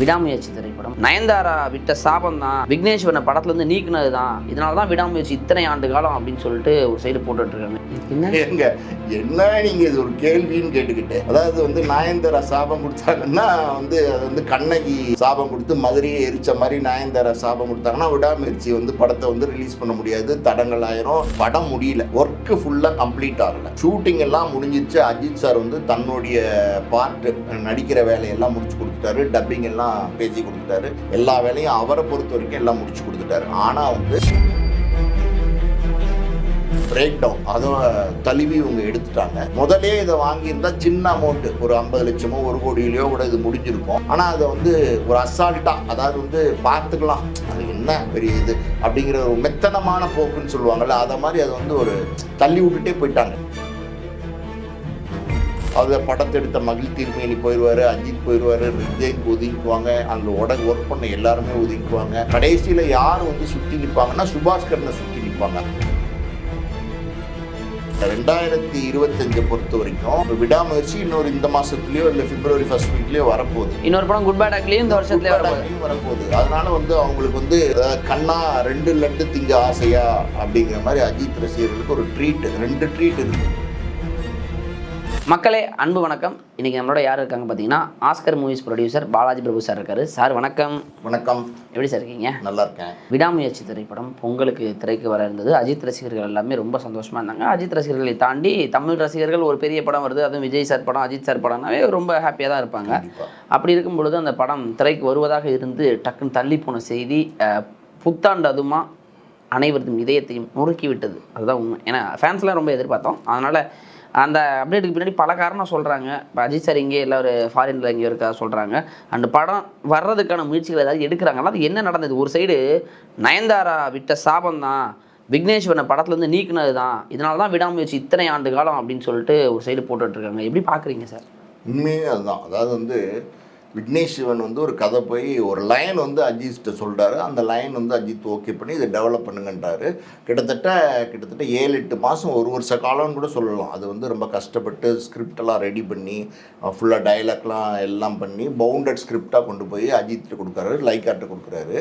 விடாமுயற்சி திரைப்படம். நயன்தாரா விட்ட சாபம் தான் விக்னேஸ்வரனை படத்துல இருந்து நீக்குனது தான் இதனால தான் விடாமுயற்சி இத்தனை ஆண்டு காலம் அப்படின்னு சொல்லிட்டு ஒரு சைடு போட்டுட்டு இருக்காங்க. ஏங்க என்ன நீங்க இது ஒரு கேள்வின்னு கேட்டுக்கிட்டேன் அதாவது வந்து நாயந்தர சாபம் கொடுத்தாங்கன்னா வந்து அது வந்து கண்ணகி சாபம் கொடுத்து மதுரையை எரிச்ச மாதிரி நாயந்தர சாபம் கொடுத்தாங்கன்னா விடாமுயற்சி வந்து படத்தை வந்து ரிலீஸ் பண்ண முடியாது. தடங்கள் ஆயிரும். படம் முடியல. ஒர்க்கு ஃபுல்லா கம்ப்ளீட் ஆகல. ஷூட்டிங் எல்லாம் முடிஞ்சிருச்சு அஜித் சார் வந்து தன்னுடைய பார்ட் நடிக்கிற வேலையெல்லாம் முடிச்சு கொடுத்துட்டாரு. டப்பிங் எல்லாம் பேசி கொடுத்துட்டாரு. எல்லா வேலையும் அவரை பொறுத்த வரைக்கும் எல்லாம் முடிச்சு கொடுத்துட்டாரு. ஆனா வந்து பிரேக் டவுன் அதை தழுவி இவங்க எடுத்துட்டாங்க. முதலே இதை வாங்கியிருந்தா சின்ன அமௌண்ட் ஒரு ஐம்பது லட்சமோ ஒரு கோடியிலையோ கூட இது முடிஞ்சிருக்கும். ஆனால் அதை வந்து ஒரு அசால்ட்டா அதாவது வந்து பார்த்துக்கலாம். அது என்ன பெரிய இது அப்படிங்கிற ஒரு மெத்தனமான போக்குன்னு சொல்லுவாங்கல்ல அதை மாதிரி அதை வந்து ஒரு தள்ளி விட்டுட்டே போயிட்டாங்க. அதை படத்தை எடுத்த மகிழ் திருமேனி போயிடுவார் அஜித் போயிடுவார் ரிஜெயின் ஒதுங்கிக்குவாங்க அங்கே உட ஒர்க் பண்ண எல்லாருமே ஒதுங்கிக்குவாங்க கடைசியில் யார் வந்து சுற்றி நிற்பாங்கன்னா சுபாஷ்கரனை சுற்றி நிற்பாங்க ரெண்டாயிரத்தி இருபத்தஞ்சை பொறுத்த வரைக்கும் விடாமுயற்சி இன்னொரு இந்த மாசத்துலயோ இல்லை பிப்ரவரி ஃபர்ஸ்ட் வீக்லயோ வரப்போகுது. இன்னொரு படம் குட் பேட் ஆக்லியும் இந்த வருஷத்துல வர வரப்போகுது. அதனால வந்து அவங்களுக்கு வந்து கண்ணா ரெண்டு லட்டு திங்க ஆசையா அப்படிங்கிற மாதிரி அஜித் ரசிகர்களுக்கு ஒரு ட்ரீட் ரெண்டு ட்ரீட் இருக்கு. மக்களே அன்பு வணக்கம். இன்னைக்கு நம்மளோட யார் இருக்காங்க பார்த்தீங்கன்னா Oscar movies producer Balaji Prabhu sir இருக்காரு. சார் வணக்கம். வணக்கம். எப்படி சார் இருக்கீங்க? நல்லா இருக்கேன் விடாமுயற்சி திரைப்படம் பொங்கலுக்கு திரைக்கு வர இருந்தது. அஜித் ரசிகர்கள் எல்லாமே ரொம்ப சந்தோஷமா இருந்தாங்க. அஜித் ரசிகர்களை தாண்டி தமிழ் ரசிகர்கள் ஒரு பெரிய படம் வருது. அதுவும் விஜய் சார் படம் அஜித் சார் படம்னாவே ரொம்ப ஹாப்பியாக தான் இருப்பாங்க. அப்படி இருக்கும் பொழுது அந்த படம் திரைக்கு வருவதாக இருந்து டக்குன்னு தள்ளி போன செய்தி புத்தாண்டு அதுமா அனைவரதும் இதயத்தையும் நொறுக்கி விட்டது. அதுதான் உண்மை. ஏன்னா ஃபேன்ஸ்லாம் ரொம்ப எதிர்பார்த்தோம். அதனால் அந்த அப்டேட்டுக்கு பின்னாடி பல காரணம் சொல்கிறாங்க இப்போ அஜித் சார் இங்கே இல்லை ஒரு ஃபாரினில் எங்கேயோ இருக்கா சொல்கிறாங்க அந்த படம் வர்றதுக்கான முயற்சிகள் ஏதாவது எடுக்கிறாங்களா? அது என்ன நடந்தது? ஒரு சைடு நயன்தாரா விட்ட சாபம் தான் விக்னேஸ்வரனை படத்துலேருந்து நீக்கினது தான் இதனால தான் விடாமுயற்சி இத்தனை ஆண்டு காலம் அப்படின்னு சொல்லிட்டு ஒரு சைடு போட்டுட்ருக்காங்க எப்படி பார்க்குறீங்க சார் உண்மையே அதுதான். அதாவது வந்து விக்னேஷ் சிவன் வந்து ஒரு கதை போய் ஒரு லைன் வந்து அஜித்கிட்ட சொல்கிறாரு அந்த லைன் வந்து அஜித் ஓகே பண்ணி இதை டெவலப் பண்ணுங்கன்றாரு. கிட்டத்தட்ட கிட்டத்தட்ட ஏழு எட்டு மாதம் ஒரு வருஷ காலம்னு கூட சொல்லலாம். அது வந்து ரொம்ப கஷ்டப்பட்டு ஸ்கிரிப்டெல்லாம் ரெடி பண்ணி ஃபுல்லாக டைலாக்லாம் எல்லாம் பண்ணி பவுண்டட் ஸ்கிரிப்டாக கொண்டு போய் அஜித்கிட்ட கொடுக்குறாரு லைக்கார்ட்ட கொடுக்குறாரு.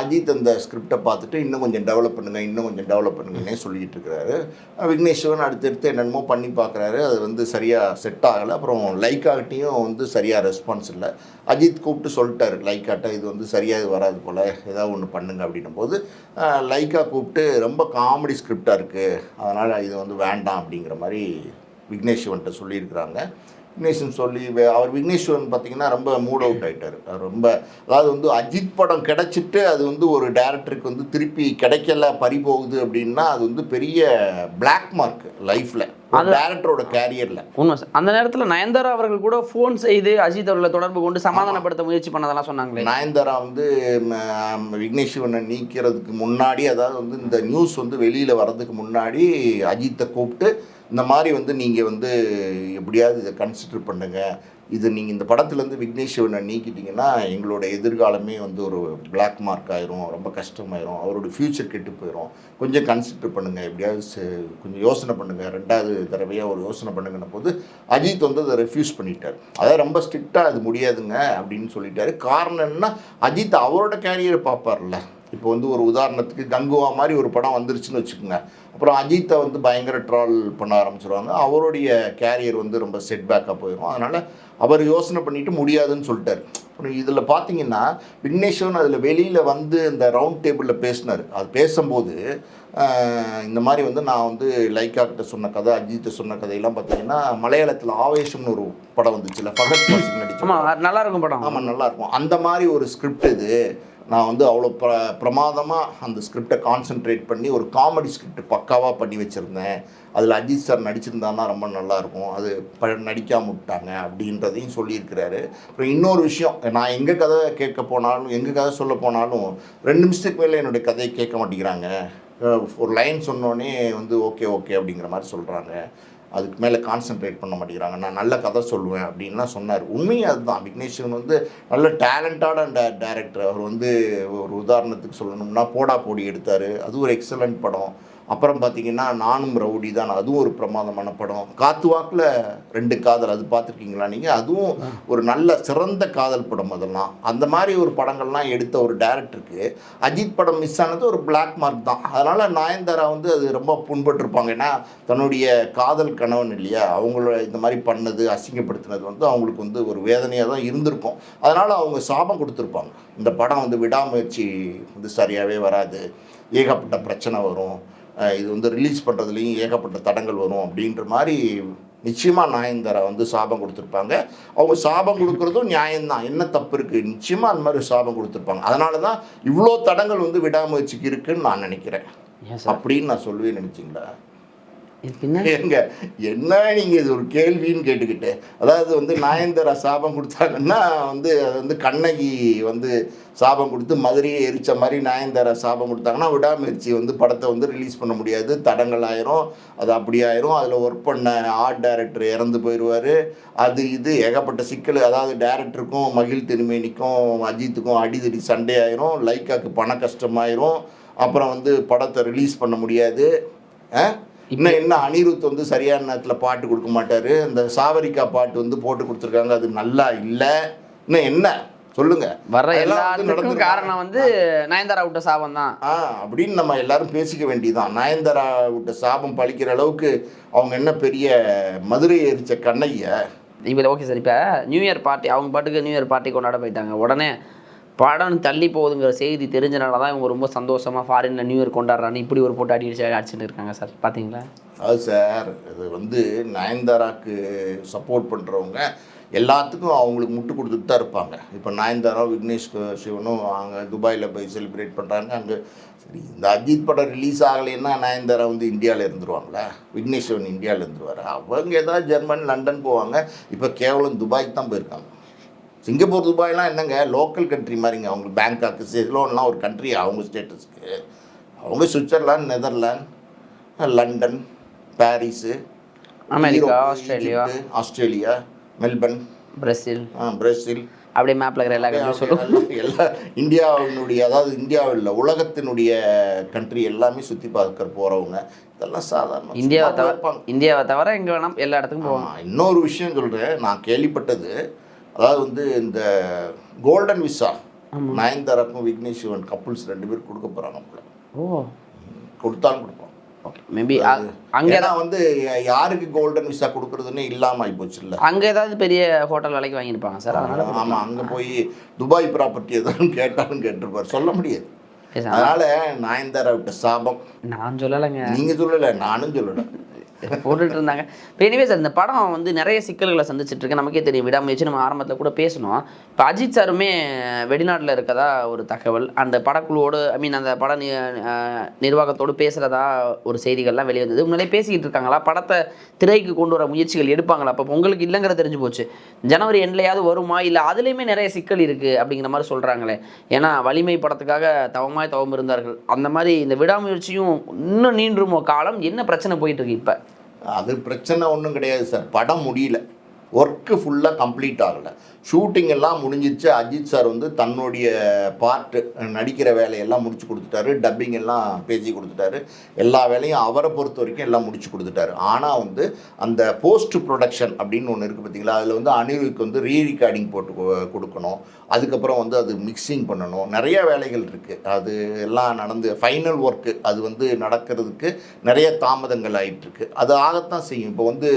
அஜித் அந்த ஸ்கிரிப்டை பார்த்துட்டு இன்னும் கொஞ்சம் டெவலப் பண்ணுங்க இன்னும் கொஞ்சம் டெவலப் பண்ணுங்கன்னே சொல்லிட்டு இருக்கிறாரு. விக்னேஷ் சிவன் அடுத்தடுத்து என்னென்னமோ பண்ணி பார்க்குறாரு. அது வந்து சரியாக செட் ஆகலை. அப்புறம் லைக்காகட்டையும் வந்து சரியாக ரெஸ்பான்ஸ் இல்லை. அஜித் கூப்பிட்டு சொல்லிட்டாரு லைக்காட்ட இது வந்து சரியாக வராது போல் ஏதாவது ஒன்று பண்ணுங்க அப்படின்னும் போது லைக்கா கூப்பிட்டு ரொம்ப காமெடி ஸ்கிரிப்டாக இருக்குது அதனால் இது வந்து வேண்டாம் அப்படிங்கிற மாதிரி விக்னேஷ் சிவன்கிட்ட சொல்லியிருக்கிறாங்க. விக்னேஷன் சொல்லி அவர் விக்னேஸ்வரன் பார்த்தீங்கன்னா ரொம்ப மூட் அவுட் ஆயிட்டாரு. அவர் ரொம்ப அதாவது வந்து அஜித் படம் கிடைச்சிட்டு அது வந்து ஒரு டேரக்டருக்கு வந்து திருப்பி கிடைக்கல பறி போகுது அப்படின்னா அது வந்து பெரிய பிளாக் மார்க் லைஃப்பில் டேரக்டரோட கேரியரில் உண்மை சார். அந்த நேரத்தில் நயன்தாரா அவர்கள் கூட ஃபோன் செய்து அஜித் அவர்களை தொடர்பு கொண்டு சமாதானப்படுத்த முயற்சி பண்ணதெல்லாம் சொன்னாங்களே. நயன்தாரா வந்து சிவனை நீக்கிறதுக்கு முன்னாடி அதாவது வந்து இந்த நியூஸ் வந்து வெளியில் வர்றதுக்கு முன்னாடி அஜித்தை கூப்பிட்டு இந்த மாதிரி வந்து நீங்கள் வந்து எப்படியாவது இதை கன்சிடர் பண்ணுங்கள் இது நீங்கள் இந்த படத்துலேருந்து விக்னேஷ் சிவனை நீக்கிட்டீங்கன்னா எங்களோட எதிர்காலமே வந்து ஒரு பிளாக் மார்க் ஆயிரும் ரொம்ப கஷ்டமாயிரும். அவரோட ஃப்யூச்சர் கெட்டு போயிடும் கொஞ்சம் கன்சிடர் பண்ணுங்கள் எப்படியாவது கொஞ்சம் யோசனை பண்ணுங்கள் ரெண்டாவது தடவையாக ஒரு யோசனை பண்ணுங்கன்ன போது அஜித் வந்து அதை ரெஃப்யூஸ் பண்ணிட்டார். அதாவது ரொம்ப ஸ்ட்ரிக்டாக அது முடியாதுங்க அப்படின்னு சொல்லிட்டாரு. காரணம் என்னன்னா அஜித் அவரோட கேரியரை பார்ப்பார்ல. இப்போ வந்து ஒரு உதாரணத்துக்கு கங்குவா மாதிரி ஒரு படம் வந்துருச்சுன்னு வச்சுக்கோங்க. அப்புறம் அஜித்தை வந்து பயங்கர ட்ரால் பண்ண ஆரம்பிச்சிருவாங்க. அவருடைய கேரியர் வந்து ரொம்ப செட்பேக்காக போயிடும் அதனால் அவர் யோசனை பண்ணிட்டு முடியாதுன்னு சொல்லிட்டாரு. அப்புறம் இதில் பார்த்தீங்கன்னா விக்னேஸ்வரன் அதில் வெளியில் வந்து இந்த ரவுண்ட் டேபிளில் பேசினார். அது பேசும்போது இந்த மாதிரி வந்து நான் வந்து லைக்கா கிட்ட சொன்ன கதை அஜித்தை சொன்ன கதையெல்லாம் பார்த்தீங்கன்னா மலையாளத்தில் ஆவேசம்னு ஒரு படம் வந்துச்சுல்ல ஃபகத் நடிச்ச. நல்லா இருக்கும் படம். ஆமாம் நல்லா இருக்கும் அந்த மாதிரி ஒரு ஸ்கிரிப்ட் இது. நான் வந்து அவ்வளோ ப்ர பிரமாதமாக அந்த ஸ்கிரிப்டை கான்சென்ட்ரேட் பண்ணி ஒரு காமெடி ஸ்கிரிப்ட் பக்காவாக பண்ணி வச்சுருந்தேன். அதில் அஜித் சார் நடிச்சிருந்தான்னா ரொம்ப நல்லாயிருக்கும். அது ப நடிக்காம விட்டாங்க அப்படின்றதையும் சொல்லியிருக்கிறாரு. அப்புறம் இன்னொரு விஷயம் நான் எங்கள் கதை கேட்க போனாலும் எங்கள் கதை சொல்ல போனாலும் ரெண்டு நிமிஷத்துக்கு மேலே என்னுடைய கதையை கேட்க மாட்டேங்கிறாங்க. ஒரு லைன் சொன்னோடனே வந்து ஓகே ஓகே அப்படிங்கிற மாதிரி சொல்கிறாங்க அதுக்கு மேலே கான்சென்ட்ரேட் பண்ண மாட்டேங்கிறாங்க. நான் நல்ல கதை சொல்லுவேன் அப்படின்லாம் சொன்னார். உண்மையும் அதுதான். விக்னேஸ்வரன் வந்து நல்ல டேலண்டான டே டேரக்டர் அவர் வந்து ஒரு உதாரணத்துக்கு சொல்லணும்னா போடா போடி எடுத்தார். அது ஒரு எக்ஸலண்ட் படம். அப்புறம் பார்த்தீங்கன்னா நானும் ரவுடி தான். அதுவும் ஒரு பிரமாதமான படம். காத்து வாக்கில் ரெண்டு காதல் அது பார்த்துருக்கீங்களா நீங்கள் அதுவும் ஒரு நல்ல சிறந்த காதல் படம் அதெல்லாம். அந்த மாதிரி ஒரு படங்கள்லாம் எடுத்த ஒரு டேரக்டருக்கு அஜித் படம் மிஸ் ஆனது ஒரு பிளாக் மார்க் தான். அதனால் நாயன்தாரா வந்து அது ரொம்ப புண்பட்டிருப்பாங்க. ஏன்னா தன்னுடைய காதல் கணவன் இல்லையா? அவங்கள இந்த மாதிரி பண்ணது அசிங்கப்படுத்தினது வந்து அவங்களுக்கு வந்து ஒரு வேதனையாக தான் இருந்திருக்கும். அதனால் அவங்க சாபம் கொடுத்துருப்பாங்க. இந்த படம் வந்து விடாமுயற்சி வந்து சரியாகவே வராது. ஏகப்பட்ட பிரச்சனை வரும். இது வந்து ரிலீஸ் பண்ணுறதுலேயும் ஏகப்பட்ட தடங்கள் வரும் அப்படின்ற மாதிரி நிச்சயமாக நாயன்தாரா வந்து சாபம் கொடுத்துருப்பாங்க. அவங்க சாபம் கொடுக்குறதும் நியாயம்தான். என்ன தப்பு இருக்குது நிச்சயமாக அந்த மாதிரி சாபம் கொடுத்துருப்பாங்க. அதனால தான் இவ்வளோ தடங்கள் வந்து விடாமுயற்சிக்கு இருக்குன்னு நான் நினைக்கிறேன். அப்படின்னு நான் சொல்லுவேன் நினச்சிங்களா? ஏங்க என்ன நீங்க இது ஒரு கேள்வின்னு கேட்டுக்கிட்டு? அதாவது வந்து நாயந்தரா சாபம் கொடுத்தாங்கன்னா வந்து அது வந்து கண்ணகி வந்து சாபம் கொடுத்து மதுரையை எரிச்ச மாதிரி நாயந்தரா சாபம் கொடுத்தாங்கன்னா விடாமுயற்சி வந்து படத்தை வந்து ரிலீஸ் பண்ண முடியாது. தடங்கள் ஆயிரும் அது அப்படி ஆயிரும். அதில் ஒர்க் பண்ண ஆர்ட் டைரக்டர் இறந்து போயிடுவார். அது இது ஏகப்பட்ட சிக்கல். அதாவது டேரக்டருக்கும் மகிழ் திருமேனிக்கும் அஜித்துக்கும் அடிதடி சண்டை ஆயிரும் லைக்காக்கு பண கஷ்டமாயிரும். அப்புறம் வந்து படத்தை ரிலீஸ் பண்ண முடியாது. ஆ? இன்னும் என்ன அனிருத் வந்து சரியான நேரத்தில் பாட்டு கொடுக்க மாட்டாரு? இந்த சாவரிக்கா பாட்டு வந்து போட்டு கொடுத்துருக்காங்க. அது நல்லா இல்லை. இன்னும் என்ன? சொல்லுங்க. வர்ற எல்லாத்துக்கும். காரணம் வந்து நயன்தாரா விட்ட சாபம் தான். ஆ அப்படின்னு நம்ம எல்லாரும் பேசிக்க வேண்டியதுதான். நயன்தாரா விட்ட சாபம் பழிக்கிற அளவுக்கு அவங்க என்ன பெரிய மதுரை எரிச்ச கண்ணைய இப்போ ஓகே சார். இப்போ நியூ இயர் பார்ட்டி அவங்க பாட்டுக்கு நியூ இயர் பார்ட்டி கொண்டாட போயிட்டாங்க. உடனே படம் தள்ளி போகுதுங்கிற செய்தி தெரிஞ்சனால தான் இவங்க ரொம்ப சந்தோஷமாக ஃபாரினில் நியூ இயர் கொண்டாடுறான்னு இப்படி ஒரு போட்டு அடி அடிச்சுட்டு இருக்காங்க சார் பார்த்தீங்களா அது சார் இது வந்து நயன்தாராக்கு சப்போர்ட் பண்ணுறவங்க எல்லாத்துக்கும் அவங்களுக்கு முட்டு கொடுத்துட்டு தான் இருப்பாங்க. இப்போ நயன்தாரா விக்னேஷ் சிவனும் அங்கே துபாயில் போய் செலிப்ரேட் பண்ணுறாங்க அங்கே சரி இந்த அஜித் படம் ரிலீஸ் ஆகலைன்னா நயன்தாரா வந்து இந்தியாவில் இருந்துருவாங்களா? விக்னேஷ் சிவன் இந்தியாவில் இருந்துருவார்? அவங்க ஏதாவது ஜெர்மன் லண்டன் போவாங்க. இப்போ கேவலம் துபாய்க்கு தான் போயிருக்காங்க. சிங்கப்பூர் துபாய்லாம் என்னங்க? லோக்கல் கண்ட்ரி மாதிரிங்க அவங்க பேங்காக்கு சிலோன்லாம் ஒரு கண்ட்ரி அவங்க ஸ்டேட்டஸ்க்கு அவங்க Switzerland Netherlands London Paris America, Australia. Australia Melbourne Brazil. ஆ, பிரேசில். அப்படியே மேப்பில் இருக்கிற எல்லா கண்ட்ரியும் சொல்லுவோம். எல்லா இந்தியாவினுடைய அதாவது இந்தியாவில் உலகத்தினுடைய கண்ட்ரி எல்லாமே சுற்றி பார்க்க போகிறவங்க இதெல்லாம் சாதாரண இந்தியாவை தவிர. இந்தியாவை தவிர எங்கே வேணாம் எல்லா இடத்துக்கும் போவாங்க இன்னொரு விஷயம் சொல்கிறேன் நான் கேள்விப்பட்டது அதாவது வந்து இந்த கோல்டன் விசா நயன்தாராக்கும் விக்னேஷ் சிவன் கப்புள்ஸ் ரெண்டு பேரும் கொடுக்க போகிறாங்க போல ஓ. கொடுத்தாலும் கொடுப்போம் ஓகே மேபி அங்கே ஏன்னா வந்து யாருக்கு கோல்டன் விசா கொடுக்கறதுன்னு இல்லாமல் ஆகிப்போச்சு இல்லை. அங்கே ஏதாவது பெரிய ஹோட்டல் விலைக்கு வாங்கியிருப்பாங்க சார். அதனால ஆமாம் அங்கே போய் துபாய் ப்ராப்பர்ட்டி எதாவது கேட்டாலும் கேட்டிருப்பார். சொல்ல முடியாது. அதனால நயன்தாரா விட்ட சாபம். நான் சொல்லலைங்க. நீங்க சொல்லல நானும் சொல்லல. போட்டுட்டு இருந்தாங்க. இப்போ எனிவே சார் இந்த படம் வந்து நிறைய சிக்கல்களை சந்திச்சுட்டு இருக்கு. நமக்கே தெரியும். விடாமுயற்சி நம்ம ஆரம்பத்தில் கூட பேசணும். இப்போ அஜித் சாருமே வெளிநாட்டில் இருக்கதா ஒரு தகவல். அந்த படக்குழுவோடு ஐ மீன் அந்த பட நிர்வாகத்தோடு பேசுகிறதா ஒரு செய்திகள்லாம் வெளியே வந்தது முன்னாடியே பேசிக்கிட்டு இருக்காங்களா? படத்தை திரைக்கு கொண்டு வர முயற்சிகள் எடுப்பாங்களா? அப்போ உங்களுக்கு இல்லைங்கிற தெரிஞ்சு போச்சு. ஜனவரி எண்ட்லையாவது வருமா? இல்லை அதுலேயுமே நிறைய சிக்கல் இருக்குது அப்படிங்கிற மாதிரி சொல்கிறாங்களே ஏன்னா வலிமை படத்துக்காக தவமாய் தவம் இருந்தார்கள். அந்த மாதிரி இந்த விடாமுயற்சியும் இன்னும் நீண்டுமோ? காலம்? என்ன பிரச்சனை போயிட்டு இருக்கு இப்போ? அது பிரச்சனை ஒன்றும் கிடையாது சார். படம் முடியல. ஒர்க்கு ஃபுல்லாக கம்ப்ளீட் ஆகலை. ஷூட்டிங் எல்லாம் முடிஞ்சிருச்சு அஜித் சார் வந்து தன்னுடைய பார்ட்டு நடிக்கிற வேலையெல்லாம் முடிச்சு கொடுத்துட்டாரு. டப்பிங் எல்லாம் பேசி கொடுத்துட்டாரு. எல்லா வேலையும் அவரை பொறுத்த வரைக்கும் எல்லாம் முடிச்சு கொடுத்துட்டாரு. ஆனால் வந்து அந்த போஸ்ட் ப்ரொடக்ஷன் அப்படின்னு ஒன்று இருக்குது பார்த்தீங்களா அதில் வந்து அனிருக்கு வந்து ரீ ரெக்கார்டிங் போட்டு கொடுக்கணும். அதுக்கப்புறம் வந்து அது மிக்சிங் பண்ணணும். நிறைய வேலைகள் இருக்குது அது எல்லாம் நடந்து ஃபைனல் ஒர்க்கு அது வந்து நடக்கிறதுக்கு நிறைய தாமதங்கள் ஆகிட்டுருக்கு அது ஆகத்தான் செய்யும். இப்போ வந்து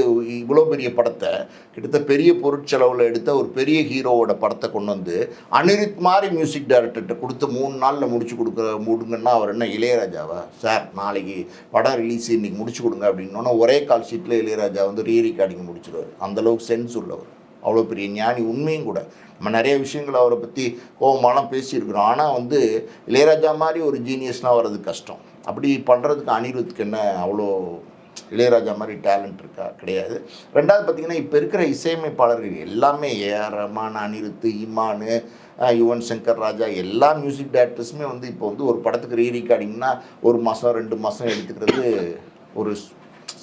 இவ்வளோ பெரிய படத்தை கிட்டத்தட்ட பெரிய பொருட்செலவில் எடுத்த ஒரு பெரிய ஹீரோவோட படத்தை கொண்டு வந்து அனிருத் மாதிரி மியூசிக் டைரக்டர்கிட்ட கொடுத்து மூணு நாளில் முடிச்சு கொடுக்குற முடிங்கன்னா அவர் என்ன இளையராஜாவா? சார் நாளைக்கு படம் ரிலீஸ் இன்றைக்கி முடிச்சு கொடுங்க அப்படின்னோன்னா ஒரே கால் ஷீட்டில் இளையராஜா வந்து ரீ ரெக்கார்டிங் முடிச்சிடுவார் அந்தளவுக்கு சென்ஸ் உள்ளவர். அவ்வளோ பெரிய ஞானி உண்மையும் கூட. நம்ம நிறைய விஷயங்கள் அவரை பற்றி கோபமான பேசியிருக்கிறோம். ஆனால் வந்து இளையராஜா மாதிரி ஒரு ஜீனியஸ்னால் வர்றது கஷ்டம். அப்படி பண்ணுறதுக்கு அனிருத்துக்கு என்ன அவ்வளோ இளையராஜா மாதிரி டேலண்ட் இருக்கா? கிடையாது. ரெண்டாவது பார்த்தீங்கன்னா இப்போ இருக்கிற இசையமைப்பாளர்கள் எல்லாமே ஏஆர் ரஹ்மான் அனிருத் இமானு யுவன் சங்கர் ராஜா எல்லா மியூசிக் டேரக்டர்ஸுமே வந்து இப்போ வந்து ஒரு படத்துக்கு ரீ ரீகார்டிங்னா ஒரு மாதம் ரெண்டு மாதம் எடுத்துக்கிறது ஒரு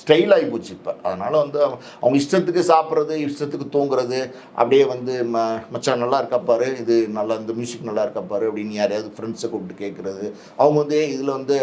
ஸ்டைல் ஆகி போச்சு இப்போ. அதனால் வந்து அவங்க- அவங்க இஷ்டத்துக்கு சாப்பிட்றது இஷ்டத்துக்கு தூங்குறது அப்படியே வந்து ம மச்சான் நல்லா இருக்கா இது நல்லா இந்த மியூசிக் நல்லா இருக்கா பாரு அப்படின்னு யாரையாவது ஃப்ரெண்ட்ஸை கூப்பிட்டு கேட்குறது அவங்க வந்து இதில் வந்து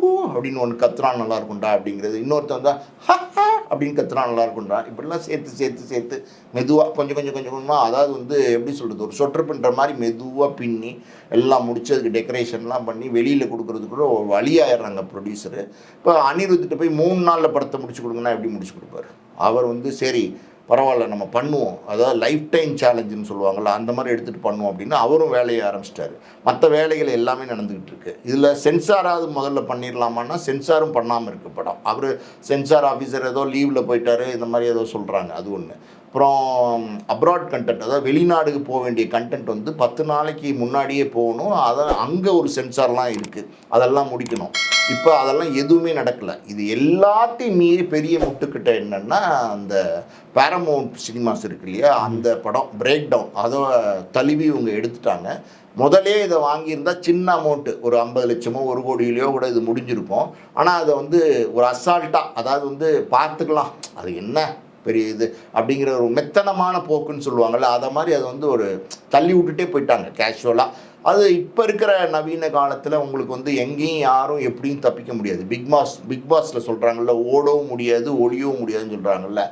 ஹூ அப்படின்னு ஒன்று கத்துறான் நல்லா இருக்கும்டா அப்படிங்கிறது. இன்னொருத்தன் வந்தால் ஹா ஹா அப்படின்னு கத்துறான் நல்லா இருக்கும்டா இப்படிலாம் சேர்த்து சேர்த்து சேர்த்து மெதுவாக கொஞ்சம் கொஞ்சம் கொஞ்சம் கொஞ்சமாக அதாவது வந்து எப்படி சொல்கிறது ஒரு சொட்டர் பின்னுற மாதிரி மெதுவாக பின்னி எல்லாம் முடிச்சு அதுக்கு டெக்கரேஷன்லாம் பண்ணி வெளியில் கொடுக்குறதுக்குள்ள ஒரு வழியாயிடுறாங்க ப்ரொடியூசரு இப்போ அனிருத்திட்ட போய் மூணு நாளில் படத்தை முடிச்சு கொடுங்கன்னா எப்படி முடிச்சு கொடுப்பாரு? அவர் வந்து சரி பரவாயில்ல நம்ம பண்ணுவோம். அதாவது லைஃப் டைம் சேலஞ்சுன்னு சொல்லுவாங்கள்ல அந்த மாதிரி எடுத்துகிட்டு பண்ணுவோம் அப்படின்னு அவரும் வேலையை ஆரம்பிச்சிட்டாரு. மற்ற வேலைகள் எல்லாமே நடந்துக்கிட்டு இருக்கு. இதில் சென்சாராவது முதல்ல பண்ணிடலாமான்னா சென்சாரும் பண்ணாமல் இருக்கு படம். அவர் சென்சார் ஆஃபீஸர் ஏதோ லீவில் போயிட்டாரு இந்த மாதிரி ஏதோ சொல்கிறாங்க அது ஒன்று அப்புறம் அப்ராட் கண்டென்ட் அதாவது வெளிநாடுக்கு போக வேண்டிய கண்டென்ட் வந்து பத்து நாளைக்கு முன்னாடியே போகணும். அதை அங்கே ஒரு சென்சார்லாம் இருக்குது அதெல்லாம் முடிக்கணும். இப்போ அதெல்லாம் எதுவுமே நடக்கலை. இது எல்லாத்தையும் மீறி பெரிய முட்டுக்கிட்ட என்னன்னா அந்த பேரமௌண்ட் சினிமாஸ் இருக்கு இல்லையா? அந்த படம் பிரேக் டவுன் அதை தழுவி இவங்க எடுத்துட்டாங்க. முதலே இதை வாங்கியிருந்தா சின்ன அமௌண்ட்டு ஒரு ஐம்பது லட்சமோ ஒரு கோடியிலையோ கூட இது முடிஞ்சிருக்கும் ஆனால் அதை வந்து ஒரு அசால்ட்டாக அதாவது வந்து பார்த்துக்கலாம். அது என்ன பெரிய இது அப்படிங்கிற ஒரு மெத்தனமான போக்குன்னு சொல்லுவாங்கள்ல அதை மாதிரி அதை வந்து ஒரு தள்ளி விட்டுட்டே போயிட்டாங்க கேஷுவலாக அது இப்போ இருக்கிற நவீன காலத்தில் உங்களுக்கு வந்து எங்கேயும் யாரும் எப்படியும் தப்பிக்க முடியாது. பிக் பாஸ் பிக் பாஸில் சொல்கிறாங்கல்ல ஓடவும் முடியாது ஒளியவும் முடியாதுன்னு சொல்கிறாங்கல்ல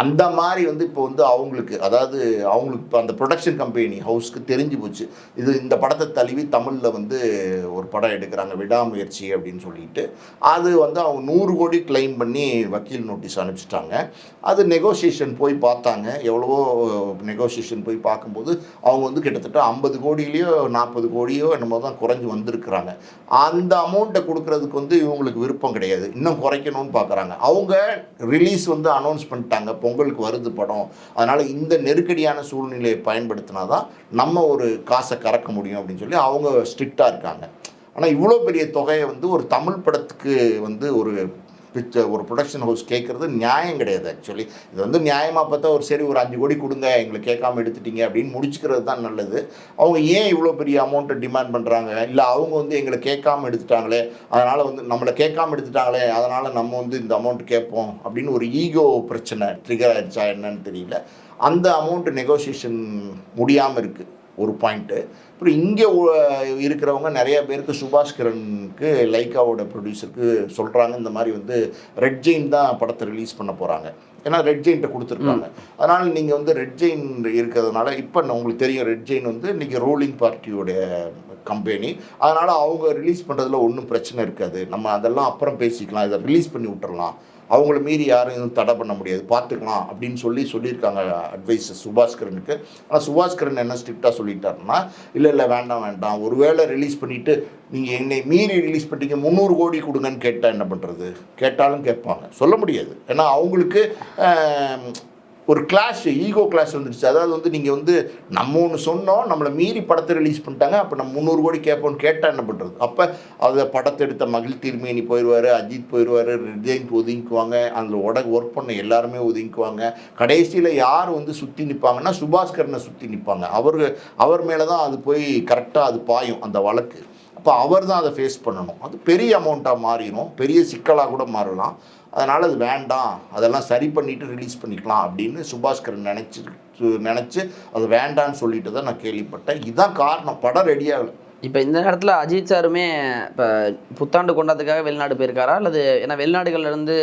அந்த மாதிரி வந்து இப்போ வந்து அவங்களுக்கு அதாவது அவங்களுக்கு இப்போ அந்த ப்ரொடக்ஷன் கம்பெனி ஹவுஸ்க்கு தெரிஞ்சு போச்சு. இது இந்த படத்தை தழுவி தமிழில் வந்து ஒரு படம் எடுக்கிறாங்க விடாமுயற்சி அப்படின்னு சொல்லிட்டு. அது வந்து அவங்க நூறு கோடி கிளைம் பண்ணி வக்கீல் நோட்டீஸ் அனுப்பிச்சிட்டாங்க. அது நெகோசியேஷன் போய் பார்த்தாங்க. எவ்வளவோ நெகோசியேஷன் போய் பார்க்கும்போது அவங்க வந்து கிட்டத்தட்ட ஐம்பது கோடியிலையோ நாற்பது கோடியோ என்னமோ தான் குறைஞ்சி வந்திருக்கிறாங்க. அந்த அமௌண்ட்டை கொடுக்கறதுக்கு வந்து இவங்களுக்கு விருப்பம் கிடையாது. இன்னும் குறைக்கணும்னு பார்க்குறாங்க. அவங்க ரிலீஸ் வந்து அனௌன்ஸ் பண்ணிட்டாங்க. பொங்கலுக்கு வருது படம். அதனால் இந்த நெருக்கடியான சூழ்நிலையை பயன்படுத்தினா தான் நம்ம ஒரு காசை கறக்க முடியும் அப்படின்னு சொல்லி அவங்க ஸ்ட்ரிக்டாக இருக்காங்க. ஆனால் இவ்வளோ பெரிய தொகையை வந்து ஒரு தமிழ் படத்துக்கு வந்து ஒரு பிக்சர் ஒரு ப்ரொடக்ஷன் ஹவுஸ் கேட்குறது நியாயம் கிடையாது ஆக்சுவலி இது வந்து நியாயமாக பார்த்தா ஒரு சரி ஒரு அஞ்சு கோடி கொடுங்க எங்களை கேட்காம எடுத்துட்டீங்க அப்படின்னு முடிச்சுக்கிறது தான் நல்லது. அவங்க ஏன் இவ்வளோ பெரிய அமௌண்ட்டை டிமாண்ட் பண்ணுறாங்க இல்லை அவங்க வந்து எங்களை கேட்காம எடுத்துட்டாங்களே? அதனால் வந்து நம்மளை கேட்காம எடுத்துட்டாங்களே? அதனால் நம்ம வந்து இந்த அமௌண்ட் கேட்போம் அப்படின்னு ஒரு ஈகோ பிரச்சனை ட்ரிகர் ஆயிடுச்சா என்னன்னு தெரியல. அந்த அமௌண்ட் நெகோசியேஷன் முடியாமல் இருக்குது ஒரு பாயிண்ட்டு அப்புறம் இங்கே இருக்கிறவங்க நிறைய பேருக்கு சுபாஷ் கிரனுக்கு லைக்காவோட ப்ரொடியூசருக்கு சொல்கிறாங்க இந்த மாதிரி வந்து ரெட் ஜெயின் தான் படத்தை ரிலீஸ் பண்ண போகிறாங்க ஏன்னா ரெட் ஜெயின்ட்ட கொடுத்துருக்காங்க. அதனால் நீங்கள் வந்து ரெட் ஜெயின் இருக்கிறதுனால இப்போ உங்களுக்கு தெரியும் ரெட் ஜெயின் வந்து இன்றைக்கி ரூலிங் பார்ட்டியோடைய கம்பெனி அதனால் அவங்க ரிலீஸ் பண்ணுறதுல ஒன்றும் பிரச்சனை இருக்காது. நம்ம அதெல்லாம் அப்புறம் பேசிக்கலாம். இதை ரிலீஸ் பண்ணி விட்டுறலாம். அவங்கள மீறி யாரும் எதுவும் தடை பண்ண முடியாது. பார்த்துக்கலாம் அப்படின்னு சொல்லி சொல்லியிருக்காங்க அட்வைஸ் சுபாஷ்கரனுக்கு. ஆனால் சுபாஷ்கரன் என்ன ஸ்ட்ரிக்டாக சொல்லிட்டாருன்னா இல்லை இல்லை வேண்டாம் வேண்டாம். ஒருவேளை ரிலீஸ் பண்ணிவிட்டு நீங்கள் என்னை மீறி ரிலீஸ் பண்ணிட்டீங்க முந்நூறு கோடி கொடுங்கன்னு கேட்டால் என்ன பண்ணுறது கேட்டாலும் கேட்பாங்க. சொல்ல முடியாது. ஏன்னா அவங்களுக்கு ஒரு கிளாஷ் ஈகோ கிளாஷ் வந்துடுச்சு. அதாவது வந்து நீங்கள் வந்து நம்ம ஒன்று சொன்னோம் நம்மளை மீறி படத்தை ரிலீஸ் பண்ணிட்டாங்க அப்போ நம்ம முந்நூறு கோடி கேட்போம்னு கேட்டால் என்ன பண்ணுறது அப்போ அதை படத்தை எடுத்த மகிழ் திருமேனி போயிடுவார் அஜித் போயிடுவார் ரிஜெயின்ட் ஒதுங்கிக்குவாங்க அதில் உட ஒர்க் பண்ண எல்லாருமே ஒதுங்கிக்குவாங்க. கடைசியில் யார் வந்து சுற்றி நிற்பாங்கன்னா சுபாஸ்கரனை சுற்றி நிற்பாங்க அவர் அவர் மேலே தான் அது போய் கரெக்டாக அது பாயும் அந்த வழக்கு. அப்போ அவர் தான் அதை ஃபேஸ் பண்ணணும். அது பெரிய அமௌண்ட்டாக மாறிடும் பெரிய சிக்கலாக கூட மாறலாம். அதனால் அது வேண்டாம். அதெல்லாம் சரி பண்ணிவிட்டு ரிலீஸ் பண்ணிக்கலாம் அப்படின்னு சுபாஸ்கரன் நினச்சி நினச்சி அது வேண்டான்னு சொல்லிட்டு தான் நான் கேள்விப்பட்டேன். இதுதான் காரணம். படம் ரெடி ஆகலை. இப்போ இந்த நேரத்தில் அஜித் சாருமே இப்போ புத்தாண்டு கொண்டாதுக்காக வெளிநாடு போயிருக்காரா? அல்லது ஏன்னா வெளிநாடுகள்லேருந்து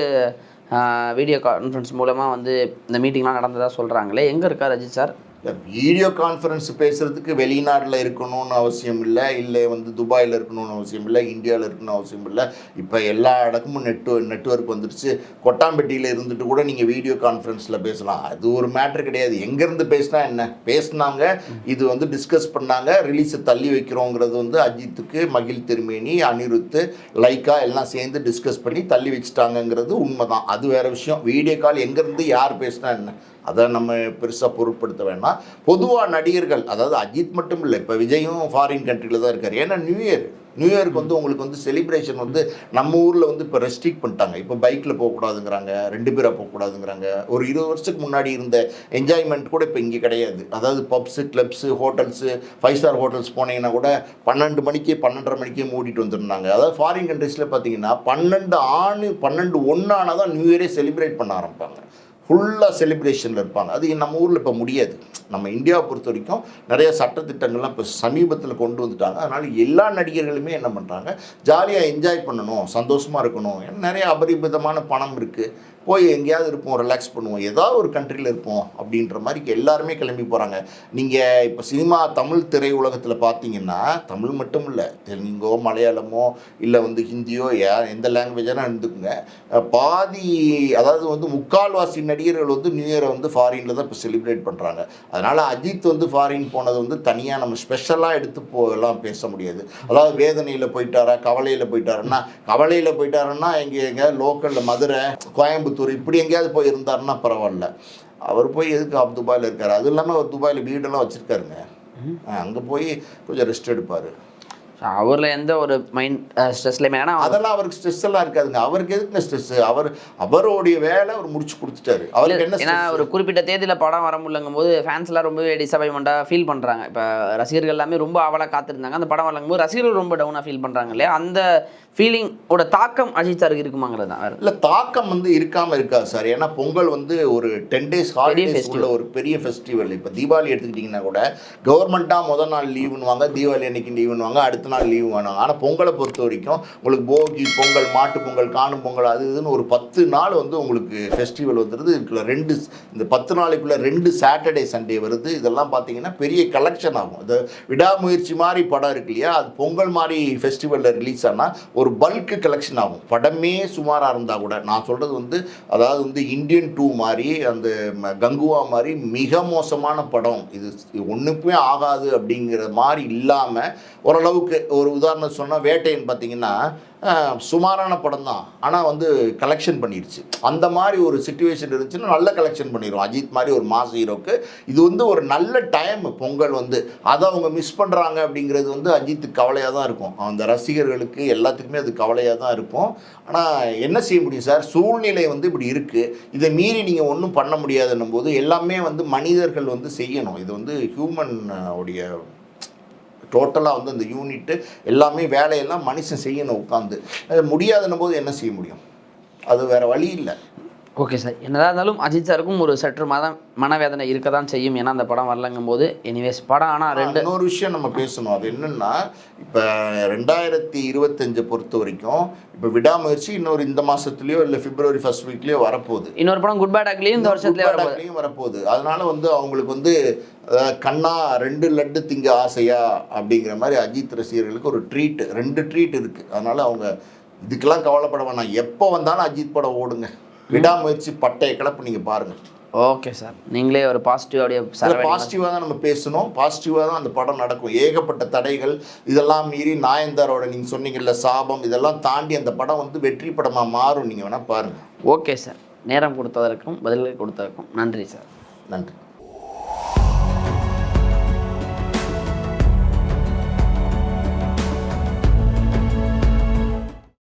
வீடியோ கான்ஃபரன்ஸ் மூலமாக வந்து இந்த மீட்டிங்லாம் நடந்ததாக சொல்கிறாங்களே எங்கே இருக்கார் அஜித் சார்? இந்த வீடியோ கான்ஃபரன்ஸ் பேசுகிறதுக்கு வெளிநாட்டில் இருக்கணும்னு அவசியம் இல்லை இல்லை வந்து துபாயில் இருக்கணும்னு அவசியம் இல்லை இந்தியாவில் இருக்கணும்னு அவசியம் இல்லை. இப்போ எல்லா இடமும் நெட் நெட்ஒர்க் வந்துருச்சு. கொட்டாம்பட்டியில் இருந்துட்டு கூட நீங்கள் வீடியோ கான்ஃபரன்ஸில் பேசலாம். அது ஒரு மேட்ரு கிடையாது. எங்கேருந்து பேசினா என்ன? பேசுனாங்க. இது வந்து டிஸ்கஸ் பண்ணாங்க. ரிலீஸை தள்ளி வைக்கிறோங்கிறது வந்து அஜித்துக்கு மகிழ் திருமேனி அனிருத்து லைக்கா எல்லாம் சேர்ந்து டிஸ்கஸ் பண்ணி தள்ளி வச்சுட்டாங்கங்கிறது உண்மைதான். அது வேறு விஷயம். வீடியோ கால் எங்கேருந்து யார் பேசினா என்ன? அதை நம்ம பெருசாக பொருட்படுத்த வேண்டாம் பொதுவாக நடிகர்கள் அதாவது அஜித் மட்டும் இல்லை இப்போ விஜயும் ஃபாரின் கண்ட்ரியில் தான் இருக்கார். ஏன்னா நியூ இயர் நியூ இயருக்கு வந்து உங்களுக்கு வந்து செலிப்ரேஷன் வந்து நம்ம ஊரில் வந்து இப்போ ரெஸ்ட்ரிக்ட் பண்ணிட்டாங்க. இப்போ பைக்கில் போகக்கூடாதுங்கிறாங்க ரெண்டு பேராக போகக்கூடாதுங்கிறாங்க. ஒரு இருபது வருஷத்துக்கு முன்னாடி இருந்த என்ஜாய்மெண்ட் கூட இப்போ இங்கே கிடையாது. அதாவது pubs clubs hotels five star hotels போனீங்கன்னா கூட பன்னெண்டு மணிக்கு பன்னெண்டரை மணிக்கே மூடிட்டு வந்துருந்தாங்க. அதாவது ஃபாரின் கண்ட்ரீஸில் பார்த்தீங்கன்னா பன்னெண்டு ஆணு பன்னெண்டு ஒன்றானா தான் நியூ இயரே செலிப்ரேட் பண்ண ஆரம்பிப்பாங்க. ஃபுல்லாக செலிப்ரேஷனில் இருப்பாங்க. அது நம்ம ஊரில் இப்போ முடியாது. நம்ம இந்தியாவை பொறுத்த வரைக்கும் நிறைய சட்டத்திட்டங்கள்லாம் இப்போ சமீபத்தில் கொண்டு வந்துட்டாங்க. அதனால் எல்லா நடிகர்களுமே என்ன பண்ணுறாங்க ஜாலியாக என்ஜாய் பண்ணணும் சந்தோஷமாக இருக்கணும். ஏன்னா நிறைய அபரிமிதமான பணம் இருக்குது போய் எங்கேயாவது இருப்போம் ரிலாக்ஸ் பண்ணுவோம். ஏதாவது ஒரு கண்ட்ரியில் இருப்போம் அப்படின்ற மாதிரி எல்லாருமே கிளம்பி போகிறாங்க நீங்கள் இப்போ சினிமா தமிழ் திரையுலகத்தில் பார்த்தீங்கன்னா தமிழ் மட்டும் இல்லை தெலுங்கோ மலையாளமோ இல்லை வந்து ஹிந்தியோ யா எந்த லாங்குவேஜான இருந்துக்குங்க. பாதி அதாவது வந்து முக்கால்வாசி நடிகர்கள் வந்து நியூ இயரை வந்து ஃபாரினில் தான் இப்போ செலிப்ரேட் பண்ணுறாங்க அதனால் அஜித் வந்து ஃபாரின் போனது வந்து தனியாக நம்ம ஸ்பெஷலாக எடுத்து போ எல்லாம் பேச முடியாது. அதாவது வேதனையில் போயிட்டாரா கவலையில் போயிட்டாருன்னா கவலையில் போயிட்டாருன்னா எங்கே எங்கே லோக்கலில் மதுரை கோயம்புத்தூர் இப்படி எங்கேயாவது போய் இருந்தாருன்னா பரவாயில்ல. அவர் போய் எதுக்கு அவர் துபாயில் இருக்காரு? அது இல்லாமல் அவர் துபாயில் வீடெல்லாம் வச்சுருக்காருங்க. அங்கே போய் கொஞ்சம் ரெஸ்ட் எடுப்பார். அவரில் எந்த ஒரு மைண்ட் ஸ்ட்ரெஸ்லையுமே ஏன்னா அதெல்லாம் அவருக்கு ஸ்ட்ரெஸ் எல்லாம் இருக்காதுங்க. அவருக்கு எதுக்குங்க ஸ்ட்ரெஸ் அவர் அவருடைய வேலை அவர் முடிச்சு கொடுத்துட்டாரு. அவருக்கு என்ன ஏன்னா? ஒரு குறிப்பிட்ட தேதியில் படம் வர முடியலங்கும் போது ஃபேன்ஸ் எல்லாம் ரொம்பவே டிசப்பாயின்மெண்ட்டாக ஃபீல் பண்ணுறாங்க இப்போ ரசிகர்கள் எல்லாமே ரொம்ப அவலாக காத்திருந்தாங்க. அந்த படம் வரலங்கும் போது ரசிகர்கள் ரொம்ப டவுனாக ஃபீல் பண்ணுறாங்க இல்லையா? அந்த ஃபீலிங்கோட தாக்கம் அஜித் சாருக்கு இருக்குமாங்கிறது? தான் இல்ல தாக்கம் வந்து இருக்காம இருக்காது சார் ஏன்னா பொங்கல் வந்து ஒரு டென் டேஸ் ஹாலிடேஸ். உள்ள ஒரு பெரிய ஃபெஸ்டிவல் இப்போ தீபாவளி எடுத்துக்கிட்டிங்கன்னா கூட கவர்மெண்ட்டாக முதல் நாள் லீவுன்னுவாங்க தீபாவளி அன்னைக்கு லீவுன்னுவாங்க அடுத்த நாள் லீவு வேணும். ஆனால் பொங்கலை பொறுத்த வரைக்கும் உங்களுக்கு போகி பொங்கல் மாட்டு பொங்கல் காணும் பொங்கல் அது இதுன்னு ஒரு பத்து நாள் வந்து உங்களுக்கு ஃபெஸ்டிவல் வந்துடுது இதுக்குள்ள ரெண்டு இந்த பத்து நாளைக்குள்ள ரெண்டு சாட்டர்டே சண்டே வருது. இதெல்லாம் பார்த்தீங்கன்னா பெரிய கலெக்ஷன் ஆகும். அது விடாமுயற்சி மாதிரி படம் இருக்கு இல்லையா? அது பொங்கல் மாதிரி ஃபெஸ்டிவலில் ரிலீஸ் ஆனால் ஒரு பல்க்கு கலெக்ஷன் ஆகும். படமே சுமாராக இருந்தால் கூட. நான் சொல்கிறது வந்து அதாவது வந்து இந்தியன் டூ மாதிரி அந்த ம- கங்குவா மாதிரி மிக மோசமான படம். இது ஒன்றுக்குமே ஆகாது அப்படிங்கிற மாதிரி இல்லாமல் ஓரளவுக்கு ஒரு உதாரணம் சொன்னால் வேட்டைன்னு பார்த்தீங்கன்னா சுமாரான படம் தான். ஆனால் வந்து கலெக்ஷன் பண்ணிருச்சு. அந்த மாதிரி ஒரு சுச்சுவேஷன் இருந்துச்சுன்னா நல்ல கலெக்ஷன் பண்ணிடும் அஜித் மாதிரி ஒரு மாஸ் ஹீரோக்கு இது வந்து ஒரு நல்ல டைம் பொங்கல் வந்து. அதை அவங்க மிஸ் பண்ணுறாங்க அப்படிங்கிறது வந்து அஜித்துக்கு கவலையாக தான் இருக்கும். அந்த ரசிகர்களுக்கு எல்லாத்துக்குமே அது கவலையாக தான் இருக்கும். ஆனால் என்ன செய்ய முடியும் சார்? சூழ்நிலை வந்து இப்படி இருக்குது இதை மீறி நீங்கள் ஒன்றும் பண்ண முடியாதுன்னும் போது எல்லாமே வந்து மனிதர்கள் வந்து செய்யணும். இது வந்து ஹியூமன் உடைய டோட்டலாக வந்து அந்த யூனிட்டு எல்லாமே வேலையெல்லாம் மனுஷன் செய்யணும் உட்காந்து அது முடியாதுன்னும் போது என்ன செய்ய முடியும்? அது வேறு வழி இல்லை. Okay sir. என்னதான் இருந்தாலும் அஜித் சாருக்கும் ஒரு சற்று மதம் மனவேதனை இருக்க தான் செய்யும் ஏன்னா அந்த படம் வரலங்கும் போது எனிவேஸ் படம் ஆனால் ரெண்டு இன்னொரு விஷயம் நம்ம பேசணும். அது என்னன்னா இப்போ ரெண்டாயிரத்தி இருபத்தஞ்சை பொறுத்த வரைக்கும் இப்போ விடாமுயற்சி இன்னொரு இந்த மாசத்துலயோ இல்லை பிப்ரவரி ஃபர்ஸ்ட் வீக்லயோ வரப்போகுது. இன்னொரு படம் குட் பேட் அக்லியும் இந்த வருஷத்துலேயே வரப்போகுது. அதனால வந்து அவங்களுக்கு வந்து கண்ணா ரெண்டு லட்டு திங்க ஆசையா அப்படிங்கிற மாதிரி அஜித் ரசிகர்களுக்கு ஒரு ட்ரீட் ரெண்டு ட்ரீட் இருக்கு. அதனால அவங்க இதுக்கெல்லாம் கவலைப்பட வேணாம். எப்போ வந்தாலும் அஜித் படம் ஓடுங்க. விடாமுயற்சி பட்டைய கிளப்பு நீங்க பாருங்க. ஓகே சார் நீங்களே ஒரு பாசிட்டிவ் அப்படியே பாசிட்டிவாக தான் நம்ம பேசணும். பாசிட்டிவாக தான் அந்த படம் நடக்கும். ஏகப்பட்ட தடைகள் இதெல்லாம் மீறி நாயந்தாரோட நீங்கள் சொன்னீங்கல்ல சாபம் இதெல்லாம் தாண்டி அந்த படம் வந்து வெற்றி படமாக மாறும் நீங்கள் வேணால் பாருங்கள் ஓகே சார் நேரம் கொடுத்ததற்கும் பதில்கள் கொடுத்ததற்கும் நன்றி சார் நன்றி.